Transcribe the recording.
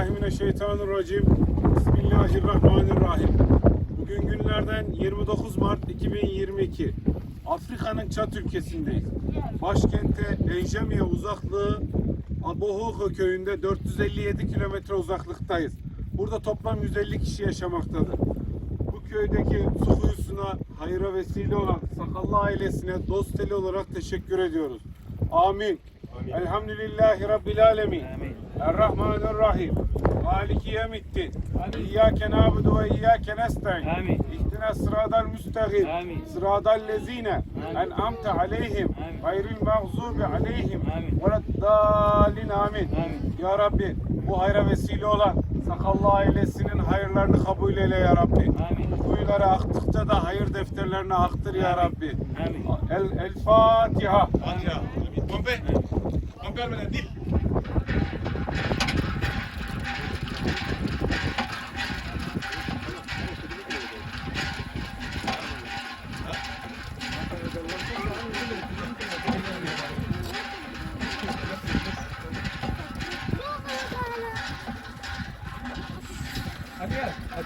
Euzubillahimineşşeytanirracim. Bismillahirrahmanirrahim. Bugün günlerden 29 Mart 2022. Afrika'nın Çat ülkesindeyiz. Başkente Enjamiye uzaklığı Abohoho köyünde 457 kilometre uzaklıktayız. Burada toplam 150 kişi yaşamaktadır. Bu köydeki su kuyusuna hayıra vesile olan Sakallı ailesine dost eli olarak teşekkür ediyoruz. Amin. Elhamdülillahi Rabbil Alemin. Errahmanirrahim. Maliki yemiddin. İyyâke nâbudu ve iyyâke nestaîn. Amin. İhdina sıradal müstakim. Amin. Sıradal lezine. En'amte aleyhim. Amin. Gayril mağzubi aleyhim. Amin. Veleddâlin. Amin. Amin. Ya Rabbi bu hayra vesile olan Sakallı ailesinin hayırlarını kabul eyle ya Rabbi. Amin. Bu kuyulara aktıkça da hayır defterlerine aktır ya. Rabbi. Amin. El, el Fatiha. Fatiha. Pompe. Pompe al menadil. Hadi gel.